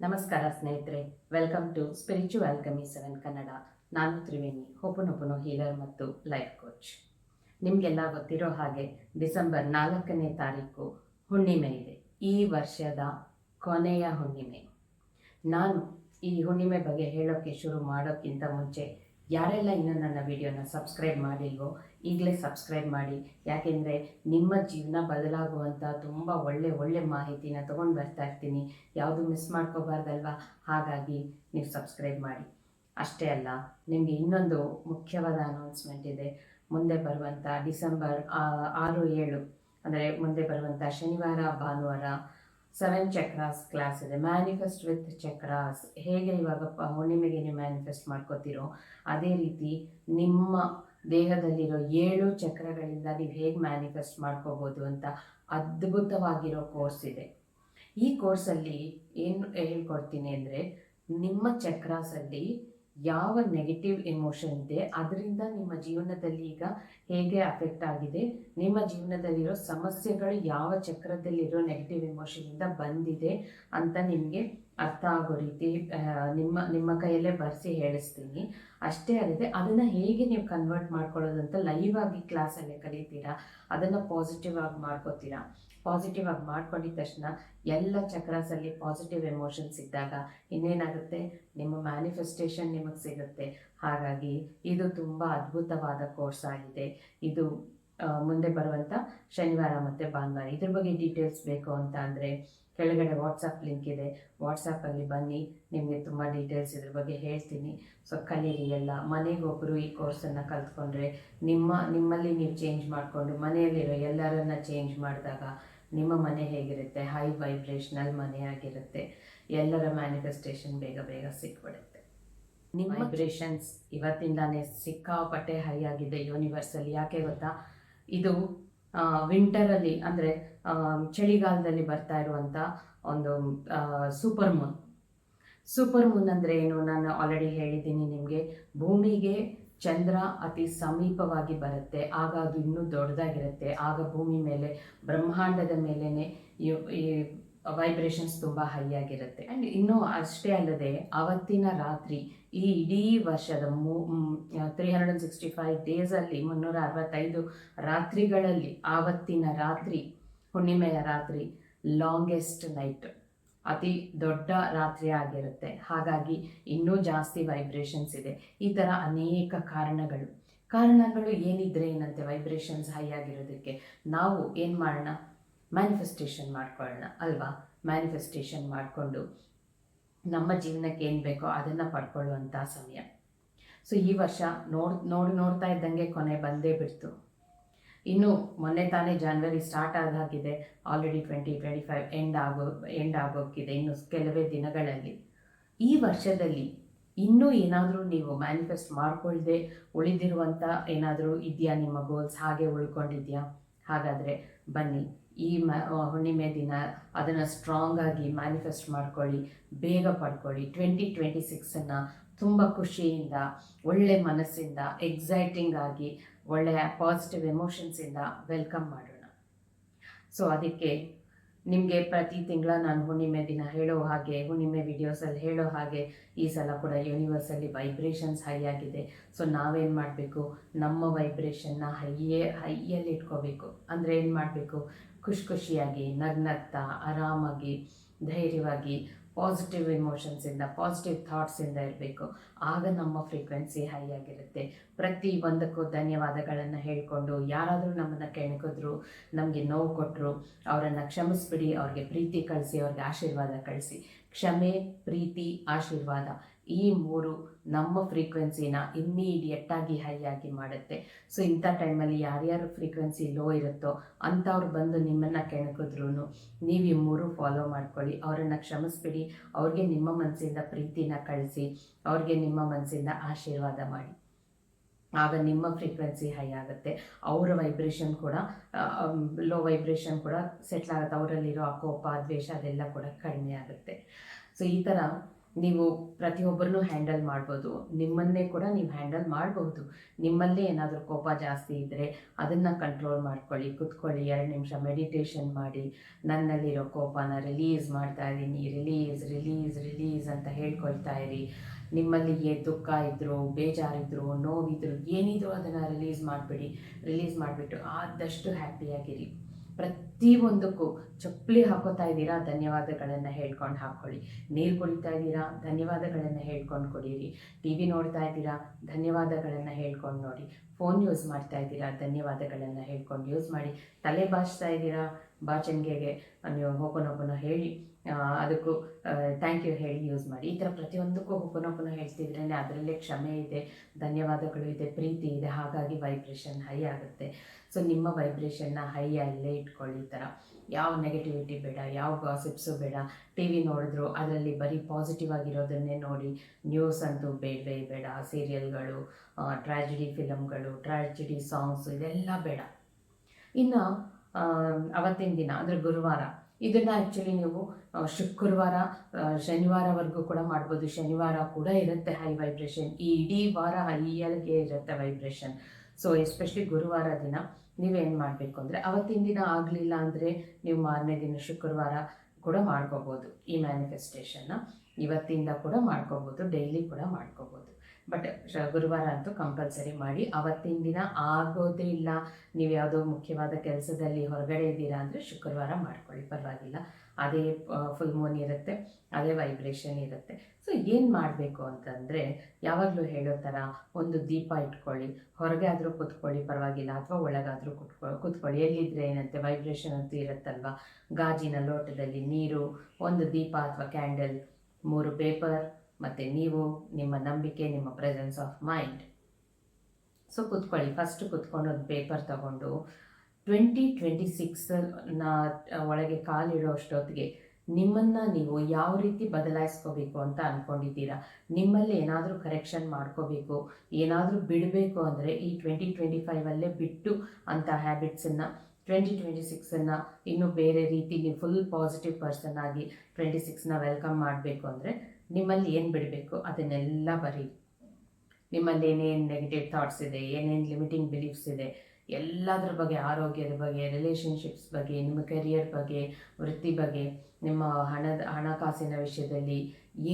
ನಮಸ್ಕಾರ ಸ್ನೇಹಿತರೆ welcome to spiritual ಕಮಿ ಸೆವೆನ್ ಕನ್ನಡ ನಾನು ತ್ರಿವೇಣಿ ಹೊಪನೊಪನು ಹೀಲರ್ ಮತ್ತು ಲೈಫ್ ಕೋಚ್ ನಿಮಗೆಲ್ಲ ಗೊತ್ತಿರೋ ಹಾಗೆ ಡಿಸೆಂಬರ್ ನಾಲ್ಕನೇ ತಾರೀಕು ಹುಣ್ಣಿಮೆ ಇದೆ. ಈ ವರ್ಷದ ಕೊನೆಯ ಹುಣ್ಣಿಮೆ. ನಾನು ಈ ಹುಣ್ಣಿಮೆ ಬಗ್ಗೆ ಹೇಳೋಕ್ಕೆ ಶುರು ಮಾಡೋಕ್ಕಿಂತ ಮುಂಚೆ ಯಾರೆಲ್ಲ ಇನ್ನೂ ನನ್ನ ವಿಡಿಯೋನ ಸಬ್ಸ್ಕ್ರೈಬ್ ಮಾಡಿಲ್ವೋ, ಈಗಲೇ ಸಬ್ಸ್ಕ್ರೈಬ್ ಮಾಡಿ. ಯಾಕೆಂದರೆ ನಿಮ್ಮ ಜೀವನ ಬದಲಾಗುವಂಥ ತುಂಬ ಒಳ್ಳೆ ಒಳ್ಳೆ ಮಾಹಿತಿನ ತೊಗೊಂಡು ಬರ್ತಾ ಇರ್ತೀನಿ. ಯಾವುದು ಮಿಸ್ ಮಾಡ್ಕೋಬಾರ್ದಲ್ವಾ? ಹಾಗಾಗಿ ನೀವು ಸಬ್ಸ್ಕ್ರೈಬ್ ಮಾಡಿ. ಅಷ್ಟೇ ಅಲ್ಲ, ನಿಮಗೆ ಇನ್ನೊಂದು ಮುಖ್ಯವಾದ ಅನೌನ್ಸ್ಮೆಂಟ್ ಇದೆ. ಮುಂದೆ ಬರುವಂಥ ಡಿಸೆಂಬರ್ ಆರು, ಏಳು, ಅಂದರೆ ಮುಂದೆ ಬರುವಂಥ ಶನಿವಾರ, ಭಾನುವಾರ ಸೆವೆನ್ ಚಕ್ರಾಸ್ ಕ್ಲಾಸ್ ಇದೆ. ಮ್ಯಾನಿಫೆಸ್ಟ್ ವಿತ್ ಚಕ್ರಾಸ್ ಹೇಗೆ ಇವಾಗ ಹುಣ್ಣಿಮೆಗೆ ನೀವು ಮ್ಯಾನಿಫೆಸ್ಟ್ ಮಾಡ್ಕೋತೀರೋ ಅದೇ ರೀತಿ ನಿಮ್ಮ ದೇಹದಲ್ಲಿರೋ ಏಳು ಚಕ್ರಗಳಿಂದ ನೀವು ಹೇಗೆ ಮ್ಯಾನಿಫೆಸ್ಟ್ ಮಾಡ್ಕೋಬೋದು ಅಂತ ಅದ್ಭುತವಾಗಿರೋ ಕೋರ್ಸ್ ಇದೆ. ಈ ಕೋರ್ಸಲ್ಲಿ ಏನು ಹೇಳ್ಕೊಡ್ತೀನಿ ಅಂದರೆ ನಿಮ್ಮ ಚಕ್ರಾಸಲ್ಲಿ ಯಾವ ನೆಗೆಟಿವ್ ಎಮೋಷನ್ ಇದೆ, ಅದರಿಂದ ನಿಮ್ಮ ಜೀವನದಲ್ಲಿ ಈಗ ಹೇಗೆ ಅಫೆಕ್ಟ್ ಆಗಿದೆ? ನಿಮ್ಮ ಜೀವನದಲ್ಲಿರೋ ಸಮಸ್ಯೆಗಳು ಯಾವ ಚಕ್ರದಲ್ಲಿರೋ ನೆಗೆಟಿವ್ ಇಂದ ಬಂದಿದೆ ಅಂತ ನಿಮಗೆ ಅರ್ಥ ಆಗೋ ರೀತಿ ನಿಮ್ಮ ನಿಮ್ಮ ಕೈಯಲ್ಲೇ ಬರೆಸಿ ಹೇಳಿಸ್ತೀನಿ. ಅಷ್ಟೇ ಅಲ್ಲದೆ ಅದನ್ನು ಹೇಗೆ ನೀವು ಕನ್ವರ್ಟ್ ಮಾಡ್ಕೊಳ್ಳೋದಂತ ಲೈವ್ ಆಗಿ ಕ್ಲಾಸಲ್ಲೇ ಕಲಿತೀರಾ? ಅದನ್ನು ಪಾಸಿಟಿವ್ ಆಗಿ ಮಾಡ್ಕೋತೀರಾ? ಪಾಸಿಟಿವ್ ಆಗಿ ಮಾಡ್ಕೊಂಡಿದ ತಕ್ಷಣ ಎಲ್ಲ ಚಕ್ರಾಸಲ್ಲಿ ಪಾಸಿಟಿವ್ ಎಮೋಷನ್ಸ್ ಇದ್ದಾಗ ಇನ್ನೇನಾಗುತ್ತೆ? ನಿಮ್ಮ ಮ್ಯಾನಿಫೆಸ್ಟೇಷನ್ ನಿಮಗೆ ಸಿಗುತ್ತೆ. ಹಾಗಾಗಿ ಇದು ತುಂಬ ಅದ್ಭುತವಾದ ಕೋರ್ಸ್ ಆಗಿದೆ. ಇದು ಮುಂದೆ ಬರುವಂಥ ಶನಿವಾರ ಮತ್ತು ಭಾನುವಾರ. ಇದ್ರ ಬಗ್ಗೆ ಡೀಟೇಲ್ಸ್ ಬೇಕು ಅಂತ ಅಂದರೆ ಕೆಳಗಡೆ ವಾಟ್ಸಪ್ ಲಿಂಕ್ ಇದೆ. ವಾಟ್ಸಪ್ಪಲ್ಲಿ ಬನ್ನಿ ನಿಮಗೆ ತುಂಬ ಡೀಟೇಲ್ಸ್ ಇದ್ರ ಬಗ್ಗೆ ಹೇಳ್ತೀನಿ. ಸೊ ಕಲೀರಿ ಎಲ್ಲ. ಮನೆಗೊಬ್ಬರು ಈ ಕೋರ್ಸನ್ನು ಕಲ್ತ್ಕೊಂಡ್ರೆ ನಿಮ್ಮ ನಿಮ್ಮಲ್ಲಿ ನೀವು ಚೇಂಜ್ ಮಾಡಿಕೊಂಡು ಮನೆಯಲ್ಲಿರೋ ಎಲ್ಲರನ್ನ ಚೇಂಜ್ ಮಾಡಿದಾಗ ನಿಮ್ಮ ಮನೆ ಹೇಗಿರುತ್ತೆ? ಹೈ ವೈಬ್ರೇಷನಲ್ ಮನೆ ಆಗಿರುತ್ತೆ. ಎಲ್ಲರ ಮ್ಯಾನಿಫೆಸ್ಟೇಷನ್ ಬೇಗ ಬೇಗ ಸಿಕ್ಬಿಡುತ್ತೆ. ನಿಮ್ಮ ವೈಬ್ರೇಷನ್ಸ್ ಇವತ್ತಿಂದಾನೇ ಸಿಕ್ಕಾಪಟ್ಟೆ ಹೈ ಆಗಿದೆ ಯೂನಿವರ್ಸಲ್ಲಿ ಯಾಕೆ ಗೊತ್ತಾ? ಇದು ವಿಂಟರಲ್ಲಿ ಅಂದರೆ ಚಳಿಗಾಲದಲ್ಲಿ ಬರ್ತಾ ಇರುವಂಥ ಒಂದು ಸೂಪರ್ ಮೂನ್ ಸೂಪರ್ ಮೂನ್ ಅಂದರೆ ಏನು? ನಾನು ಆಲ್ರೆಡಿ ಹೇಳಿದ್ದೀನಿ ನಿಮಗೆ. ಭೂಮಿಗೆ ಚಂದ್ರ ಅತಿ ಸಮೀಪವಾಗಿ ಬರುತ್ತೆ. ಆಗ ಅದು ಇನ್ನೂ ದೊಡ್ಡದಾಗಿರುತ್ತೆ. ಆಗ ಭೂಮಿ ಮೇಲೆ, ಬ್ರಹ್ಮಾಂಡದ ಮೇಲೇ ಈ ವೈಬ್ರೇಷನ್ಸ್ ತುಂಬ ಹೈ ಆಗಿರುತ್ತೆ. ಆ್ಯಂಡ್ ಇನ್ನೂ ಅಷ್ಟೇ ಅಲ್ಲದೆ ಆವತ್ತಿನ ರಾತ್ರಿ ಈ ಇಡೀ ವರ್ಷದ ಮೂ three hundred and sixty five ಡೇಸಲ್ಲಿ ಮುನ್ನೂರ ಅರವತ್ತೈದು ರಾತ್ರಿಗಳಲ್ಲಿ ಆವತ್ತಿನ ರಾತ್ರಿ, ಹುಣ್ಣಿಮೆಯ ರಾತ್ರಿ ಲಾಂಗೆಸ್ಟ್ ನೈಟ್ ಅತಿ ದೊಡ್ಡ ರಾತ್ರಿ ಆಗಿರುತ್ತೆ. ಹಾಗಾಗಿ ಇನ್ನೂ ಜಾಸ್ತಿ ವೈಬ್ರೇಷನ್ಸ್ ಇದೆ. ಈ ಥರ ಅನೇಕ ಕಾರಣಗಳು. ಕಾರಣಗಳು ಏನಿದ್ರೆ ಏನಂತೆ? ವೈಬ್ರೇಷನ್ಸ್ ಹೈ ಆಗಿರೋದಕ್ಕೆ. ನಾವು ಏನು ಮಾಡೋಣ? ಮ್ಯಾನಿಫೆಸ್ಟೇಷನ್ ಮಾಡ್ಕೊಳ್ಳೋಣ, ಅಲ್ವಾ? ಮ್ಯಾನಿಫೆಸ್ಟೇಷನ್ ಮಾಡಿಕೊಂಡು ನಮ್ಮ ಜೀವನಕ್ಕೆ ಏನು ಬೇಕೋ ಅದನ್ನು ಪಡ್ಕೊಳ್ಳುವಂಥ ಸಮಯ. ಸೊ ಈ ವರ್ಷ ನೋಡ್, ನೋಡಿ ನೋಡ್ತಾ ಇದ್ದಂಗೆ ಕೊನೆ ಬಂದೇ ಬಿಡ್ತು. ಇನ್ನು ಮೊನ್ನೆ ತಾನೇ January start ಆದಾಗಿದೆ. Already twenty twenty five end ಆಗೋ ಎಂಡ್ ಆಗೋಕ್ಕಿದೆ ಇನ್ನು ಕೆಲವೇ ದಿನಗಳಲ್ಲಿ. ಈ ವರ್ಷದಲ್ಲಿ ಇನ್ನೂ ಏನಾದರೂ ನೀವು ಮ್ಯಾನಿಫೆಸ್ಟ್ ಮಾಡ್ಕೊಳ್ಳದೆ ಉಳಿದಿರುವಂಥ ಏನಾದರೂ ಇದೆಯಾ ನಿಮ್ಮ ಗೋಲ್ಸ್ ಹಾಗೆ ಉಳ್ಕೊಂಡಿದೆಯಾ? ಹಾಗಾದರೆ ಬನ್ನಿ. ಈ ಮ ಹುಣ್ಣಿಮೆ ದಿನ ಅದನ್ನು ಸ್ಟ್ರಾಂಗ್ ಆಗಿ ಮ್ಯಾನಿಫೆಸ್ಟ್ ಮಾಡ್ಕೊಳ್ಳಿ, ಬೇಗ ಪಡ್ಕೊಳ್ಳಿ. ಟ್ವೆಂಟಿ ಟ್ವೆಂಟಿ ಸಿಕ್ಸನ್ನು ತುಂಬ ಖುಷಿಯಿಂದ, ಒಳ್ಳೆ ಮನಸ್ಸಿಂದ ಎಕ್ಸೈಟಿಂಗ್ ಆಗಿ ಒಳ್ಳೆಯ ಪಾಸಿಟಿವ್ ಎಮೋಷನ್ಸಿಂದ ವೆಲ್ಕಮ್ ಮಾಡೋಣ. ಸೊ ಅದಕ್ಕೆ ನಿಮಗೆ ಪ್ರತಿ ತಿಂಗಳ ನಾನು ಹುಣ್ಣಿಮೆ ದಿನ ಹೇಳೋ ಹಾಗೆ, ಹುಣ್ಣಿಮೆ ವಿಡಿಯೋಸಲ್ಲಿ ಹೇಳೋ ಹಾಗೆ, ಈ ಸಲ ಕೂಡ ಯೂನಿವರ್ಸಲ್ಲಿ ವೈಬ್ರೇಷನ್ಸ್ ಹೈ ಆಗಿದೆ. ಸೊ ನಾವೇನು ಮಾಡಬೇಕು? ನಮ್ಮ ವೈಬ್ರೇಷನ್ನ ಹೈಯೇ ಹೈಯಲ್ಲಿ ಇಟ್ಕೋಬೇಕು ಅಂದರೆ ಏನು ಮಾಡಬೇಕು? ಖುಷಿ ಖುಷಿಯಾಗಿ ನಗ್ನಗ್ತಾ, ಆರಾಮಾಗಿ, ಧೈರ್ಯವಾಗಿ ಪಾಸಿಟಿವ್ ಇಮೋಷನ್ಸಿಂದ ಪಾಸಿಟಿವ್ ಥಾಟ್ಸಿಂದ ಇರಬೇಕು. ಆಗ ನಮ್ಮ ಫ್ರೀಕ್ವೆನ್ಸಿ ಹೈ ಆಗಿರುತ್ತೆ. ಪ್ರತಿ ಒಂದಕ್ಕೂ ಧನ್ಯವಾದಗಳನ್ನು ಹೇಳಿಕೊಂಡು, ಯಾರಾದರೂ ನಮ್ಮನ್ನು ಕೆಣಕಿದ್ರು, ನಮಗೆ ನೋವು ಕೊಟ್ಟರು ಅವರನ್ನು ಕ್ಷಮಿಸ್ಬಿಡಿ, ಅವ್ರಿಗೆ ಪ್ರೀತಿ ಕಳಿಸಿ, ಅವ್ರಿಗೆ ಆಶೀರ್ವಾದ ಕಳಿಸಿ. ಕ್ಷಮೆ, ಪ್ರೀತಿ, ಆಶೀರ್ವಾದ ಈ ಮೂರು ನಮ್ಮ ಫ್ರೀಕ್ವೆನ್ಸಿನ ಇಮ್ಮಿಡಿಯೇಟ್ ಆಗಿ ಹೈ ಆಗಿ ಮಾಡುತ್ತೆ. ಸೊ ಇಂಥ ಟೈಮಲ್ಲಿ ಯಾರ್ಯಾರು ಫ್ರೀಕ್ವೆನ್ಸಿ ಲೋ ಇರುತ್ತೋ ಅಂಥವ್ರು ಬಂದು ನಿಮ್ಮನ್ನು ಕೆಣಕಿದ್ರು ನೀವು ಈ ಮೂರು ಫಾಲೋ ಮಾಡ್ಕೊಳ್ಳಿ. ಅವರನ್ನು ಕ್ಷಮಿಸ್ಬಿಡಿ. ಅವ್ರಿಗೆ ನಿಮ್ಮ ಮನಸ್ಸಿಂದ ಪ್ರೀತಿನ ಕಳಿಸಿ. ಅವ್ರಿಗೆ ನಿಮ್ಮ ಮನಸ್ಸಿಂದ ಆಶೀರ್ವಾದ ಮಾಡಿ. ಆಗ ನಿಮ್ಮ ಫ್ರೀಕ್ವೆನ್ಸಿ ಹೈ ಆಗುತ್ತೆ. ಅವರ ವೈಬ್ರೇಷನ್ ಕೂಡ ಲೋ ವೈಬ್ರೇಷನ್ ಕೂಡ ಸೆಟ್ಲ್ ಆಗುತ್ತೆ. ಅವರಲ್ಲಿರೋ ಆ ಕೋಪ ದ್ವೇಷ ಅದೆಲ್ಲ ಕೂಡ ಕಡಿಮೆ ಆಗುತ್ತೆ. ಸೊ ಈ ಥರ ನೀವು ಪ್ರತಿಯೊಬ್ಬರನ್ನೂ ಹ್ಯಾಂಡಲ್ ಮಾಡ್ಬೋದು. ನಿಮ್ಮನ್ನೇ ಕೂಡ ನೀವು ಹ್ಯಾಂಡಲ್ ಮಾಡಬಹುದು ನಿಮ್ಮಲ್ಲೇ ಏನಾದರೂ ಕೋಪ ಜಾಸ್ತಿ ಇದ್ದರೆ ಅದನ್ನು ಕಂಟ್ರೋಲ್ ಮಾಡ್ಕೊಳ್ಳಿ, ಕುತ್ಕೊಳ್ಳಿ, ಎರಡು ನಿಮಿಷ ಮೆಡಿಟೇಷನ್ ಮಾಡಿ. ನನ್ನಲ್ಲಿರೋ ಕೋಪನ ರಿಲೀಸ್ ಮಾಡ್ತಾ ಇದ್ದೀನಿ. ರಿಲೀಸ್ ರಿಲೀಸ್ ರಿಲೀಸ್ ಅಂತ ಹೇಳ್ಕೊಳ್ತಾ ಇರಿ. ಏ ದುಃಖ ಇದ್ದರು ಬೇಜಾರಿದ್ರು, ನೋವಿದ್ರು ಏನಿದ್ರು ಅದನ್ನು ರಿಲೀಸ್ ಮಾಡಿಬಿಡಿ. ರಿಲೀಸ್ ಮಾಡಿಬಿಟ್ಟು ಆದಷ್ಟು ಹ್ಯಾಪಿಯಾಗಿರಿ ಪ್ರತಿಯೊಂದಕ್ಕೂ ಚಪ್ಪಲಿ ಹಾಕೋತಾ ಇದ್ದೀರಾ? ಧನ್ಯವಾದಗಳನ್ನು ಹೇಳ್ಕೊಂಡು ಹಾಕ್ಕೊಳ್ಳಿ ನೀರು ಕುಡಿತಾ ಇದ್ದೀರಾ? ಧನ್ಯವಾದಗಳನ್ನು ಹೇಳ್ಕೊಂಡು ಕುಡೀರಿ. ಟಿ ವಿ ನೋಡ್ತಾ ಇದ್ದೀರಾ? ಧನ್ಯವಾದಗಳನ್ನು ಹೇಳ್ಕೊಂಡು ನೋಡಿ. ಫೋನ್ ಯೂಸ್ ಮಾಡ್ತಾ ಇದ್ದೀರಾ? ಧನ್ಯವಾದಗಳನ್ನು ಹೇಳ್ಕೊಂಡು ಯೂಸ್ ಮಾಡಿ. ತಲೆ ಬಾಚ್ತಾ ಇದ್ದೀರಾ? ಬಾಚಣಿಗೆಗೆ ನೀವು ಹೋಗೋನೊಬ್ಬನ ಹೇಳಿ. ಅದಕ್ಕೂ ಥ್ಯಾಂಕ್ ಯು ಹೇಳಿ ಯೂಸ್ ಮಾಡಿ. ಈ ಥರ ಪ್ರತಿಯೊಂದಕ್ಕೂ ಒಬ್ಬನೊಬ್ಬನ ಹೇಳ್ತಿದ್ರೇ ಅದರಲ್ಲೇ ಕ್ಷಮೆ ಇದೆ, ಧನ್ಯವಾದಗಳು ಇದೆ, ಪ್ರೀತಿ ಇದೆ, ಹಾಗಾಗಿ ವೈಬ್ರೇಷನ್ ಹೈ ಆಗುತ್ತೆ. ಸೊ ನಿಮ್ಮ ವೈಬ್ರೇಷನ್ನ ಹೈ ಅಲ್ಲೇ ಇಟ್ಕೊಳ್ಳಿ ಥರ ಯಾವ ನೆಗೆಟಿವಿಟಿ ಬೇಡ, ಯಾವ ಗಾಸಿಪ್ಸು ಬೇಡ ಟಿ ವಿ ನೋಡಿದ್ರು ಅದರಲ್ಲಿ ಬರೀ ಪಾಸಿಟಿವ್ ಆಗಿರೋದನ್ನೇ ನೋಡಿ ನ್ಯೂಸ್ ಅಂತೂ ಬೇಡವೇ ಬೇಡ. ಸೀರಿಯಲ್ಗಳು ಟ್ರ್ಯಾಜಿಡಿ ಫಿಲಮ್ಗಳು ಟ್ರ್ಯಾಜಿಡಿ ಸಾಂಗ್ಸು ಇದೆಲ್ಲ ಬೇಡ. ಇನ್ನು ಅವತ್ತಿನ ದಿನ ಅಂದರೆ ಗುರುವಾರ ಇದನ್ನು ಆ್ಯಕ್ಚುಲಿ ನೀವು ಶುಕ್ರವಾರ ಶನಿವಾರವರೆಗೂ ಕೂಡ ಮಾಡ್ಬೋದು. ಶನಿವಾರ ಕೂಡ ಇರುತ್ತೆ ಹೈ ವೈಬ್ರೇಷನ್ ಈ ಇಡೀ ವಾರ ಹೈಯಲ್ಗೆ ಇರುತ್ತೆ ವೈಬ್ರೇಷನ್ ಸೊ ಎಸ್ಪೆಷಲಿ ಗುರುವಾರ ದಿನ ನೀವೇನು ಮಾಡಬೇಕು ಅಂದರೆ, ಅವತ್ತಿನ ದಿನ ಆಗಲಿಲ್ಲ ಅಂದರೆ ನೀವು ಮಾರನೇ ದಿನ ಶುಕ್ರವಾರ ಕೂಡ ಮಾಡ್ಕೋಬೋದು ಈ ಮ್ಯಾನಿಫೆಸ್ಟೇಷನ್ನ ಇವತ್ತಿಂದ ಕೂಡ ಮಾಡ್ಕೋಬೋದು ಡೈಲಿ ಕೂಡ ಮಾಡ್ಕೋಬೋದು. ಬಟ್ ಗುರುವಾರ ಅಂತೂ ಕಂಪಲ್ಸರಿ ಮಾಡಿ, ಅವತ್ತಿನ ದಿನ ಆಗೋದೇ ಇಲ್ಲ. ನೀವು ಯಾವುದೋ ಮುಖ್ಯವಾದ ಕೆಲಸದಲ್ಲಿ ಹೊರಗಡೆ ಇದ್ದೀರಾ ಅಂದರೆ ಶುಕ್ರವಾರ ಮಾಡ್ಕೊಳ್ಳಿ, ಪರವಾಗಿಲ್ಲ. ಅದೇ ಫುಲ್ ಮೂನ್ ಇರುತ್ತೆ, ಅದೇ ವೈಬ್ರೇಷನ್ ಇರುತ್ತೆ. ಸೊ ಏನು ಮಾಡಬೇಕು ಅಂತಂದರೆ, ಯಾವಾಗಲೂ ಹೇಳೋ ಥರ ಒಂದು ದೀಪ ಇಟ್ಕೊಳ್ಳಿ. ಹೊರಗೆ ಆದರೂ ಕೂತ್ಕೊಳ್ಳಿ, ಪರವಾಗಿಲ್ಲ. ಅಥವಾ ಒಳಗಾದರೂ ಕುತ್ಕೊ, ಕೂತ್ಕೊಳ್ಳಿ. ಎಲ್ಲಿದ್ದರೆ ಏನಂತೆ ವೈಬ್ರೇಷನ್ ಅಂತೂ ಇರುತ್ತಲ್ವ? ಗಾಜಿನ ಲೋಟದಲ್ಲಿ ನೀರು, ಒಂದು ದೀಪ ಅಥವಾ ಕ್ಯಾಂಡಲ್ ಮೂರು ಪೇಪರ್ ಮತ್ತು ನೀವು ನಿಮ್ಮ ನಂಬಿಕೆ, ನಿಮ್ಮ ಪ್ರೆಸೆನ್ಸ್ ಆಫ್ ಮೈಂಡ್ ಸೊ ಕುತ್ಕೊಳ್ಳಿ. ಫಸ್ಟ್ ಕುತ್ಕೊಂಡು ಒಂದು ಪೇಪರ್ ತಗೊಂಡು ಟ್ವೆಂಟಿ ಟ್ವೆಂಟಿ ಸಿಕ್ಸನ್ನ ಒಳಗೆ ಕಾಲಿಡೋ ಅಷ್ಟೊತ್ತಿಗೆ ನಿಮ್ಮನ್ನು ನೀವು ಯಾವ ರೀತಿ ಬದಲಾಯಿಸ್ಕೋಬೇಕು ಅಂತ ಅಂದ್ಕೊಂಡಿದ್ದೀರಾ ನಿಮ್ಮಲ್ಲಿ ಏನಾದರೂ ಕರೆಕ್ಷನ್ ಮಾಡ್ಕೋಬೇಕು, ಏನಾದರೂ ಬಿಡಬೇಕು ಅಂದರೆ ಈ ಟ್ವೆಂಟಿ ಟ್ವೆಂಟಿ ಫೈವಲ್ಲೇ ಬಿಟ್ಟು ಅಂತ ಹ್ಯಾಬಿಟ್ಸನ್ನು ಟ್ವೆಂಟಿ ಟ್ವೆಂಟಿ ಸಿಕ್ಸನ್ನು ಇನ್ನೂ ಬೇರೆ ರೀತಿ ಫುಲ್ ಪಾಸಿಟಿವ್ ಪರ್ಸನ್ ಆಗಿ ಟ್ವೆಂಟಿ ಸಿಕ್ಸ್ನ ವೆಲ್ಕಮ್ ಮಾಡಬೇಕು ಅಂದರೆ ನಿಮ್ಮಲ್ಲಿ ಏನು ಬಿಡಬೇಕು ಅದನ್ನೆಲ್ಲ ಬರೀ. ನಿಮ್ಮಲ್ಲಿ ಏನೇನು ನೆಗೆಟಿವ್ ಥಾಟ್ಸ್ ಇದೆ, ಏನೇನು ಲಿಮಿಟಿಂಗ್ ಬಿಲೀಫ್ಸ್ ಇದೆ, ಎಲ್ಲದ್ರ ಬಗ್ಗೆ, ಆರೋಗ್ಯದ ಬಗ್ಗೆ ರಿಲೇಷನ್ಶಿಪ್ಸ್ ಬಗ್ಗೆ, ನಿಮ್ಮ ಕೆರಿಯರ್ ಬಗ್ಗೆ, ವೃತ್ತಿ ಬಗ್ಗೆ, ನಿಮ್ಮ ಹಣದ ಹಣಕಾಸಿನ ವಿಷಯದಲ್ಲಿ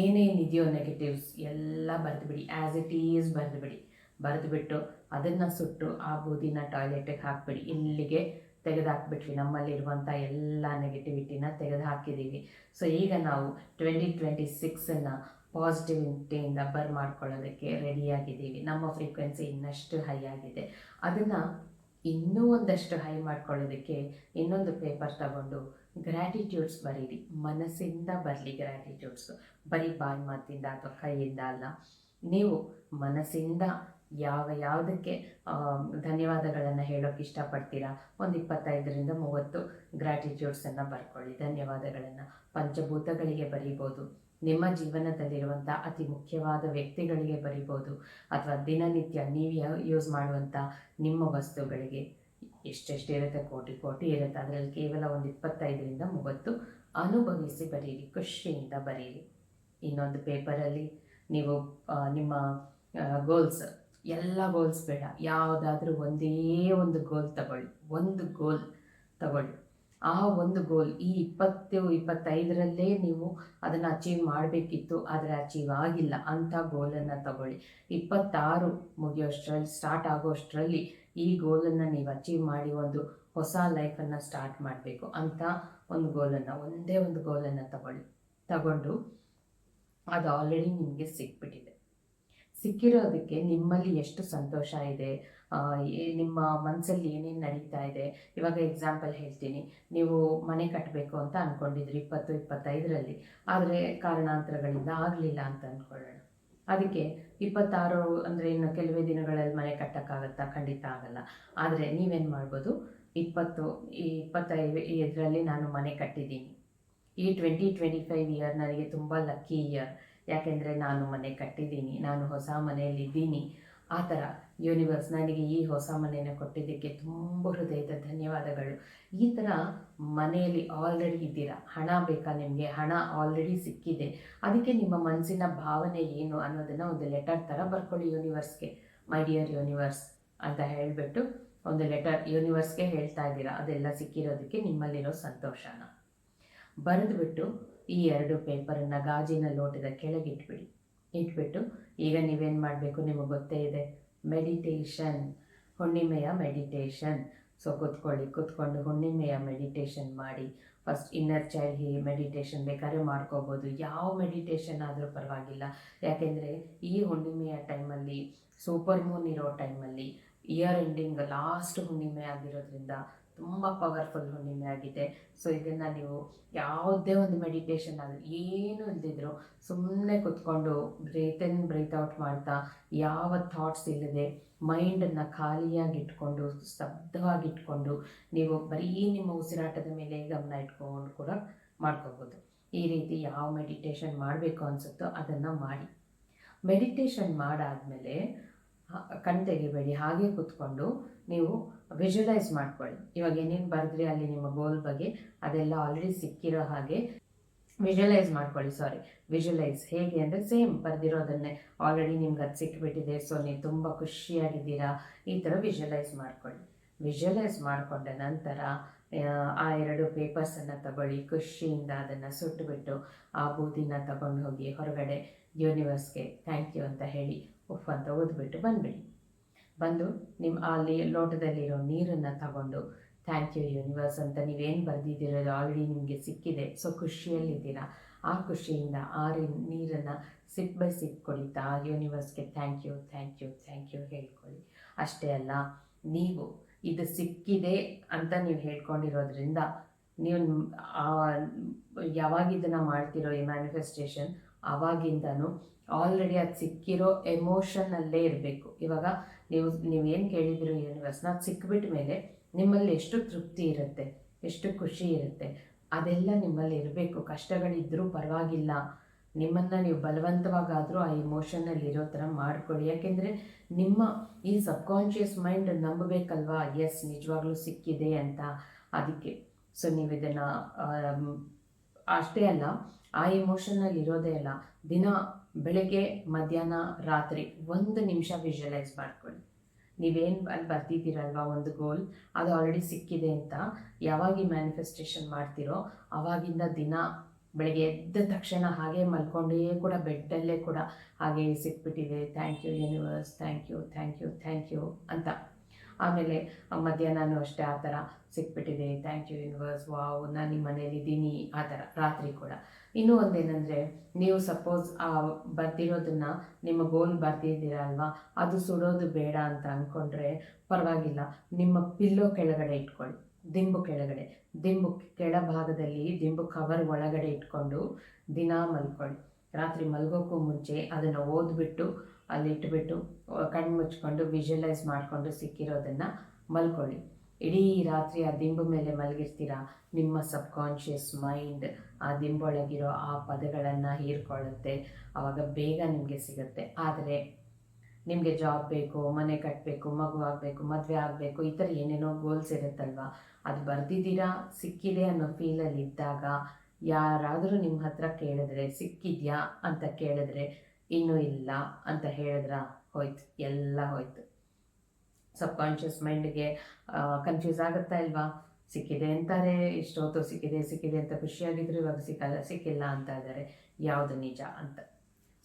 ಏನೇನಿದೆಯೋ ನೆಗೆಟಿವ್ಸ್ ಎಲ್ಲ ಬರೆದುಬಿಡಿ ಆ್ಯಸ್ ಇಟ್ ಈಸ್ ಬರೆದುಬಿಡಿ. ಬರೆದುಬಿಟ್ಟು ಅದನ್ನು ಸುಟ್ಟು ಆ ಬೂದಿನ ಟಾಯ್ಲೆಟಿಗೆ ಹಾಕ್ಬಿಡಿ. ಇಲ್ಲಿಗೆ ತೆಗೆದುಹಾಕ್ಬಿಟ್ವಿ ನಮ್ಮಲ್ಲಿರುವಂಥ ಎಲ್ಲ ನೆಗೆಟಿವಿಟಿನ ತೆಗೆದು ಹಾಕಿದ್ದೀವಿ ಸೊ ಈಗ ನಾವು ಟ್ವೆಂಟಿ ಟ್ವೆಂಟಿ ಸಿಕ್ಸನ್ನು ಪಾಸಿಟಿವಿಟಿಯಿಂದ ಬರ್ ಮಾಡ್ಕೊಳ್ಳೋದಕ್ಕೆ ರೆಡಿಯಾಗಿದ್ದೀವಿ ನಮ್ಮ ಫ್ರೀಕ್ವೆನ್ಸಿ ಇನ್ನಷ್ಟು ಹೈ ಆಗಿದೆ. ಅದನ್ನು ಇನ್ನೂ ಒಂದಷ್ಟು ಹೈ ಮಾಡ್ಕೊಳ್ಳೋದಕ್ಕೆ ಇನ್ನೊಂದು ಪೇಪರ್ ತಗೊಂಡು ಗ್ರ್ಯಾಟಿಟ್ಯೂಡ್ಸ್ ಬರೀರಿ. ಮನಸ್ಸಿಂದ ಬರಲಿ ಗ್ರ್ಯಾಟಿಟ್ಯೂಡ್ಸು ಬರೀ ಬಾಯಿ ಮಾತಿಂದ ಅಥವಾ ಕೈಯಿಂದ ಅಲ್ಲ. ನೀವು ಮನಸ್ಸಿಂದ ಯಾವ ಯಾವುದಕ್ಕೆ ಧನ್ಯವಾದಗಳನ್ನು ಹೇಳೋಕ್ಕೆ ಇಷ್ಟಪಡ್ತೀರಾ? ಒಂದು ಇಪ್ಪತ್ತೈದರಿಂದ ಮೂವತ್ತು ಗ್ರ್ಯಾಟಿಟ್ಯೂಡ್ಸನ್ನು ಬರ್ಕೊಳ್ಳಿ. ಧನ್ಯವಾದಗಳನ್ನು. ಪಂಚಭೂತಗಳಿಗೆ ಬರೀಬೋದು. ನಿಮ್ಮ ಜೀವನದಲ್ಲಿರುವಂಥ ಅತಿ ಮುಖ್ಯವಾದ ವ್ಯಕ್ತಿಗಳಿಗೆ ಬರಿಬೋದು. ಅಥವಾ ದಿನನಿತ್ಯ ನೀವು ಯೂಸ್ ಮಾಡುವಂಥ ನಿಮ್ಮ ವಸ್ತುಗಳಿಗೆ ಎಷ್ಟೆಷ್ಟು ಇರುತ್ತೆ ಕೋಟಿ ಕೋಟಿ ಇರುತ್ತೆ. ಅದರಲ್ಲಿ ಕೇವಲ ಒಂದು ಇಪ್ಪತ್ತೈದರಿಂದ ಮೂವತ್ತು ಅನುಭವಿಸಿ ಬರೀರಿ. ಖುಷಿಯಿಂದ ಬರೀರಿ. ಇನ್ನೊಂದು ಪೇಪರಲ್ಲಿ ನೀವು ನಿಮ್ಮ ಗೋಲ್ಸ್ ಎಲ್ಲ ಗೋಲ್ಸ್ ಬೇಡ. ಯಾವುದಾದ್ರೂ ಒಂದೇ ಒಂದು ಗೋಲ್ ತಗೊಳ್ಳಿ. ಒಂದು ಗೋಲ್ ತಗೊಳ್ಳಿ. ಆ ಒಂದು ಗೋಲ್ ಈ ಇಪ್ಪತ್ತು, ಇಪ್ಪತ್ತೈದರಲ್ಲೇ ನೀವು ಅದನ್ನು ಅಚೀವ್ ಮಾಡಬೇಕಿತ್ತು, ಆದರೆ ಅಚೀವ್ ಆಗಿಲ್ಲ. ಅಂಥ ಗೋಲನ್ನು ತಗೊಳ್ಳಿ. ಇಪ್ಪತ್ತಾರು ಮುಗಿಯೋಷ್ಟರಲ್ಲಿ ಸ್ಟಾರ್ಟ್ ಆಗೋಷ್ಟರಲ್ಲಿ ಈ ಗೋಲನ್ನು ನೀವು ಅಚೀವ್ ಮಾಡಿ ಒಂದು ಹೊಸ ಲೈಫನ್ನು ಸ್ಟಾರ್ಟ್ ಮಾಡಬೇಕು. ಅಂತ ಒಂದು ಗೋಲನ್ನು ಒಂದೇ ಒಂದು ಗೋಲನ್ನು ತಗೊಳ್ಳಿ. ತಗೊಂಡು ಅದು ಆಲ್ರೆಡಿ ನಿಮಗೆ ಸಿಕ್ಬಿಟ್ಟಿದೆ. ಸಿಕ್ಕಿರೋದಕ್ಕೆ ನಿಮ್ಮಲ್ಲಿ ಎಷ್ಟು ಸಂತೋಷ ಇದೆ? ನಿಮ್ಮ ಮನಸ್ಸಲ್ಲಿ ಏನೇನು ನಡೀತಾ ಇದೆ? ಇವಾಗ ಎಕ್ಸಾಂಪಲ್ ಹೇಳ್ತೀನಿ. ನೀವು ಮನೆ ಕಟ್ಟಬೇಕು ಅಂತ ಅಂದ್ಕೊಂಡಿದ್ರಿ ಇಪ್ಪತ್ತು, ಇಪ್ಪತ್ತೈದರಲ್ಲಿ. ಆದರೆ ಕಾರಣಾಂತರಗಳಿಂದ ಆಗಲಿಲ್ಲ ಅಂತ ಅಂದ್ಕೊಳ್ಳೋಣ ಅದಕ್ಕೆ ಇಪ್ಪತ್ತಾರು ಅಂದರೆ ಇನ್ನು ಕೆಲವೇ ದಿನಗಳಲ್ಲಿ ಮನೆ ಕಟ್ಟೋಕ್ಕಾಗತ್ತಾ? ಖಂಡಿತ ಆಗಲ್ಲ. ಆದರೆ ನೀವೇನು ಮಾಡ್ಬೋದು? ಇಪ್ಪತ್ತು, ಈ ಇಪ್ಪತ್ತೈದು ಇದರಲ್ಲಿ ನಾನು ಮನೆ ಕಟ್ಟಿದ್ದೀನಿ. ಈ ಟ್ವೆಂಟಿ ಟ್ವೆಂಟಿ ಫೈವ್ ಇಯರ್ ನನಗೆ ತುಂಬ ಲಕ್ಕಿ ಇಯರ್ ಯಾಕೆಂದರೆ ನಾನು ಮನೆ ಕಟ್ಟಿದ್ದೀನಿ, ನಾನು ಹೊಸ ಮನೆಯಲ್ಲಿದ್ದೀನಿ ಆ ಥರ ಯೂನಿವರ್ಸ್ ನನಗೆ ಈ ಹೊಸ ಮನೆಯನ್ನು ಕೊಟ್ಟಿದ್ದಕ್ಕೆ ತುಂಬ ಹೃದಯದ ಧನ್ಯವಾದಗಳು. ಈ ಥರ ಮನೆಯಲ್ಲಿ ಆಲ್ರೆಡಿ ಇದ್ದೀರಾ? ಹಣ ಬೇಕಾ ನಿಮಗೆ? ಹಣ ಆಲ್ರೆಡಿ ಸಿಕ್ಕಿದೆ. ಅದಕ್ಕೆ ನಿಮ್ಮ ಮನಸ್ಸಿನ ಭಾವನೆ ಏನು ಅನ್ನೋದನ್ನು ಒಂದು ಲೆಟರ್ ಥರ ಬರ್ಕೊಳ್ಳಿ ಯೂನಿವರ್ಸ್ಗೆ ಮೈ ಡಿಯರ್ ಯೂನಿವರ್ಸ್ ಅಂತ ಹೇಳಿಬಿಟ್ಟು ಒಂದು ಲೆಟರ್ ಯೂನಿವರ್ಸ್ಗೆ ಹೇಳ್ತಾ ಇದ್ದೀರಾ. ಅದೆಲ್ಲ ಸಿಕ್ಕಿರೋದಕ್ಕೆ ನಿಮ್ಮಲ್ಲಿರೋ ಸಂತೋಷನ. ಬರೆದುಬಿಟ್ಟು ಈ ಎರಡು ಪೇಪರನ್ನು ಗಾಜಿನ ಲೋಟದ ಕೆಳಗೆ ಇಟ್ಬಿಡಿ. ಇಟ್ಬಿಟ್ಟು ಈಗ ನೀವೇನು ಮಾಡಬೇಕು ನಿಮಗೆ ಗೊತ್ತೇ ಇದೆ. ಮೆಡಿಟೇಷನ್ ಹುಣ್ಣಿಮೆಯ ಮೆಡಿಟೇಷನ್ ಸೊ ಕೂತ್ಕೊಳ್ಳಿ, ಕೂತ್ಕೊಂಡು ಹುಣ್ಣಿಮೆಯ ಮೆಡಿಟೇಷನ್ ಮಾಡಿ. ಫಸ್ಟ್ ಇನ್ನರ್ ಚೈಲ್ಡ್ ಮೆಡಿಟೇಷನ್ ಬೇಕಾದ್ರೆ ಮಾಡ್ಕೋಬೋದು. ಯಾವ ಮೆಡಿಟೇಷನ್ ಆದರೂ ಪರವಾಗಿಲ್ಲ. ಯಾಕೆಂದರೆ ಈ ಹುಣ್ಣಿಮೆಯ ಟೈಮಲ್ಲಿ ಸೂಪರ್ ಮೂನ್ ಇರೋ ಟೈಮಲ್ಲಿ ಇಯರ್ ಎಂಡಿಂಗ್ ಲಾಸ್ಟ್ ಹುಣ್ಣಿಮೆ ಆಗಿರೋದ್ರಿಂದ ತುಂಬ ಪವರ್ಫುಲ್ ಹುಣ್ಣಿಮೆ ಆಗಿದೆ. ಸೊ ಇದನ್ನು ನೀವು ಯಾವುದೇ ಒಂದು ಮೆಡಿಟೇಷನ್ ಆಗಲಿ ಏನು ಇಲ್ದಿದ್ರು ಸುಮ್ಮನೆ ಕುತ್ಕೊಂಡು ಬ್ರೀತ್ ಇನ್ ಬ್ರೀತ್ ಔಟ್ ಮಾಡ್ತಾ ಯಾವ ಥಾಟ್ಸ್ ಇಲ್ಲದೆ ಮೈಂಡನ್ನು ಖಾಲಿಯಾಗಿ ಇಟ್ಕೊಂಡು, ಸ್ತಬ್ಧವಾಗಿ ಇಟ್ಕೊಂಡು ನೀವು ಬರೀ ನಿಮ್ಮ ಉಸಿರಾಟದ ಮೇಲೆ ಗಮನ ಇಟ್ಕೊಂಡು ಕೂಡ ಮಾಡ್ಕೋಬೋದು. ಈ ರೀತಿ ಯಾವ ಮೆಡಿಟೇಷನ್ ಮಾಡಬೇಕು ಅನಿಸುತ್ತೋ ಅದನ್ನು ಮಾಡಿ. ಮೆಡಿಟೇಷನ್ ಮಾಡಾದಮೇಲೆ ಕಣ್ ತೆಗಿಬೇಡಿ, ಹಾಗೆ ಕೂತ್ಕೊಂಡು ನೀವು ವಿಜುವಲೈಸ್ ಮಾಡ್ಕೊಳ್ಳಿ. ಇವಾಗ ಏನೇನು ಬರೆದ್ರಿ ಅಲ್ಲಿ ನಿಮ್ಮ ಗೋಲ್ ಬಗ್ಗೆ ಅದೆಲ್ಲ ಆಲ್ರೆಡಿ ಸಿಕ್ಕಿರೋ ಹಾಗೆ ವಿಜುವಲೈಸ್ ಮಾಡ್ಕೊಳ್ಳಿ ಸಾರಿ ವಿಜುವಲೈಸ್ ಹೇಗೆ ಅಂದರೆ ಸೇಮ್ ಬರೆದಿರೋದನ್ನೇ ಆಲ್ರೆಡಿ ನಿಮ್ಗೆ ಅದು ಸಿಕ್ಕಿಬಿಟ್ಟಿದೆ ಸೊ ನೀವು ತುಂಬ ಖುಷಿಯಾಗಿದ್ದೀರಾ, ಈ ಥರ ವಿಜುವಲೈಸ್ ಮಾಡ್ಕೊಳ್ಳಿ. ವಿಜುವಲೈಸ್ ಮಾಡಿಕೊಂಡ ನಂತರ, ಆ ಎರಡು ಪೇಪರ್ಸನ್ನು ತಗೊಳ್ಳಿ, ಖುಷಿಯಿಂದ ಅದನ್ನು ಸುಟ್ಟುಬಿಟ್ಟು ಆ ಬೂದಿನ ತಗೊಂಡು ಹೋಗಿ ಹೊರಗಡೆ ಯೂನಿವರ್ಸ್ಗೆ ಥ್ಯಾಂಕ್ ಯು ಅಂತ ಹೇಳಿ ಉಫ್ ಅಂತ ಓದ್ಬಿಟ್ಟು ಬಂದ್ಬಿಡಿ. ಬಂದು ನಿಮ್ಮ ಅಲ್ಲಿ ಲೋಟದಲ್ಲಿರೋ ನೀರನ್ನು ತಗೊಂಡು ಥ್ಯಾಂಕ್ ಯು ಯೂನಿವರ್ಸ್ ಅಂತ ನೀವೇನು ಬರೆದಿದ್ದೀರೋ ಆಲ್ರೆಡಿ ನಿಮಗೆ ಸಿಕ್ಕಿದೆ. ಸೊ ಖುಷಿಯಲ್ಲಿದ್ದೀರಾ? ಆ ಖುಷಿಯಿಂದ ಆ ನೀರನ್ನು ಸಿಪ್ ಬೈ ಸಿಪ್ ಕೊಡಿತಾ ಯೂನಿವರ್ಸ್ಗೆ thank you thank you thank you ಹೇಳ್ಕೊಳ್ಳಿ. ಅಷ್ಟೇ ಅಲ್ಲ, ನೀವು ಇದು ಸಿಕ್ಕಿದೆ ಅಂತ ನೀವು ಹೇಳ್ಕೊಂಡಿರೋದ್ರಿಂದ ನೀವು ಯಾವಾಗ ಇದನ್ನು ಮಾಡ್ತಿರೋ ಈ ಮ್ಯಾನಿಫೆಸ್ಟೇಷನ್ ಆವಾಗಿಂದನೂ ಆಲ್ರೆಡಿ ಅದು ಸಿಕ್ಕಿರೋ ಎಮೋಷನಲ್ಲೇ ಇರಬೇಕು. ಇವಾಗ ನೀವು ನೀವೇನು ಕೇಳಿದಿರೋ ಯೂನಿವರ್ಸ್ನ ಅದು ಸಿಕ್ಬಿಟ್ಟ ಮೇಲೆ ನಿಮ್ಮಲ್ಲಿ ಎಷ್ಟು ತೃಪ್ತಿ ಇರುತ್ತೆ, ಎಷ್ಟು ಖುಷಿ ಇರುತ್ತೆ, ಅದೆಲ್ಲ ನಿಮ್ಮಲ್ಲಿ ಇರಬೇಕು. ಕಷ್ಟಗಳಿದ್ದರೂ ಪರವಾಗಿಲ್ಲ. ನಿಮ್ಮನ್ನು ನೀವು ಬಲವಂತವಾಗಾದರೂ ಆ ಇಮೋಷನಲ್ಲಿ ಇರೋ ಥರ ಮಾಡ್ಕೊಳ್ಳಿ. ಯಾಕೆಂದರೆ ನಿಮ್ಮ ಈ ಸಬ್ಕಾನ್ಷಿಯಸ್ ಮೈಂಡ್ ನಂಬಬೇಕಲ್ವಾ? ಎಸ್ ನಿಜವಾಗ್ಲೂ ಸಿಕ್ಕಿದೆ ಅಂತ. ಅದಕ್ಕೆ ಸೊ ನೀವು ಇದನ್ನು ಅಷ್ಟೇ ಅಲ್ಲ, ಆ ಇಮೋಷನಲ್ಲಿ ಇರೋದೇ ಅಲ್ಲ. ದಿನ ಬೆಳಗ್ಗೆ, ಮಧ್ಯಾಹ್ನ, ರಾತ್ರಿ ಒಂದು ನಿಮಿಷ ವಿಜುವಲೈಸ್ ಮಾಡ್ಕೊಳ್ಳಿ. ನೀವೇನು ಅಲ್ಲಿ ಬರ್ತಿದ್ದೀರಲ್ವ ಒಂದು ಗೋಲ್ ಅದು ಆಲ್ರೆಡಿ ಸಿಕ್ಕಿದೆ ಅಂತ ಯಾವಾಗ ಮ್ಯಾನಿಫೆಸ್ಟೇಷನ್ ಮಾಡ್ತಿರೋ ಆವಾಗಿಂದ ದಿನ ಬೆಳಗ್ಗೆ ಎದ್ದ ತಕ್ಷಣ ಹಾಗೆ ಮಲ್ಕೊಂಡೇ ಕೂಡ ಬೆಡ್ಡಲ್ಲೇ ಕೂಡ ಹಾಗೆ ಸಿಕ್ಬಿಟ್ಟಿದೆ. Thank you universe thank you thank you thank you ಅಂತ. ಆಮೇಲೆ ಮಧ್ಯಾಹ್ನನೂ ಅಷ್ಟೇ ಆ ಥರ ಸಿಕ್ಬಿಟ್ಟಿದೆ. ಥ್ಯಾಂಕ್ ಯು ಯೂನಿವರ್ಸ್ ವಾವ್ ನಾನು ನಿಮ್ಮ ಮನೇಲಿ ಇದ್ದೀನಿ. ಆ ಥರ, ರಾತ್ರಿ ಕೂಡ. ಇನ್ನೂ ಒಂದೇನೆಂದರೆ, ನೀವು ಸಪೋಸ್ ಆ, ಬರ್ದಿರೋದನ್ನು, ನಿಮ್ಮ ಗೋಲ್ ಬರ್ದಿದ್ದೀರ ಅಲ್ವಾ? ಅದು ಸುಡೋದು ಬೇಡ ಅಂತ ಅಂದ್ಕೊಂಡ್ರೆ ಪರವಾಗಿಲ್ಲ. ನಿಮ್ಮ ಪಿಲ್ಲೋ ಕೆಳಗಡೆ ಇಟ್ಕೊಳ್ಳಿ. ದಿಂಬು ಕೆಳಗಡೆ. ದಿಂಬು ಕೆಳಭಾಗದಲ್ಲಿ ದಿಂಬು ಕವರ್ ಒಳಗಡೆ ಇಟ್ಕೊಂಡು ದಿನ ಮಲ್ಕೊಳ್ಳಿ. ರಾತ್ರಿ ಮಲ್ಗೋಕ್ಕೂ ಮುಂಚೆ ಅದನ್ನು ಓದ್ಬಿಟ್ಟು ಅಲ್ಲಿ ಇಟ್ಬಿಟ್ಟು ಕಣ್ಣು ಮುಚ್ಕೊಂಡು ವಿಜುವಲೈಸ್ ಮಾಡಿಕೊಂಡು ಸಿಕ್ಕಿರೋದನ್ನು ಮಲ್ಕೊಳ್ಳಿ. ಇಡೀ ರಾತ್ರಿ ಆ ದಿಂಬು ಮೇಲೆ ಮಲಗಿರ್ತೀರ? ನಿಮ್ಮ ಸಬ್ಕಾನ್ಷಿಯಸ್ ಮೈಂಡ್ ಆ ದಿಂಬೊಳಗಿರೋ ಆ ಪದಗಳನ್ನು ಹೀರ್ಕೊಳ್ಳುತ್ತೆ. ಆವಾಗ ಬೇಗ ನಿಮಗೆ ಸಿಗುತ್ತೆ. ಆದರೆ ನಿಮಗೆ ಜಾಬ್ ಬೇಕು, ಮನೆ ಕಟ್ಟಬೇಕು ಮಗು ಆಗಬೇಕು, ಮದುವೆ ಆಗಬೇಕು, ಈ ಥರ ಏನೇನೋ ಗೋಲ್ಸ್ ಇರುತ್ತಲ್ವ? ಅದು ಬರ್ದಿದ್ದೀರಾ? ಸಿಕ್ಕಿದೆ ಅನ್ನೋ ಫೀಲಲ್ಲಿ ಇದ್ದಾಗ ಯಾರಾದರೂ ನಿಮ್ಮ ಹತ್ರ ಕೇಳಿದ್ರೆ, ಸಿಕ್ಕಿದ್ಯಾ ಅಂತ ಕೇಳಿದ್ರೆ ಇನ್ನೂ ಇಲ್ಲ ಅಂತ ಹೇಳಿದ್ರ ಹೋಯ್ತು, ಎಲ್ಲ ಹೋಯ್ತು. ಸಬ್ಕಾನ್ಷಿಯಸ್ ಮೈಂಡ್ಗೆ ಕನ್ಫ್ಯೂಸ್ ಆಗುತ್ತಾ ಇಲ್ವಾ? ಸಿಕ್ಕಿದೆ ಅಂತಾರೆ ಇಷ್ಟೊತ್ತು ಸಿಕ್ಕಿದೆ ಸಿಕ್ಕಿದೆ ಅಂತ ಖುಷಿಯಾಗಿದ್ರು, ಇವಾಗ ಸಿಕ್ಕಲ್ಲ ಸಿಕ್ಕಿಲ್ಲ ಅಂತ ಇದ್ದಾರೆ. ಯಾವುದು ನಿಜ ಅಂತ.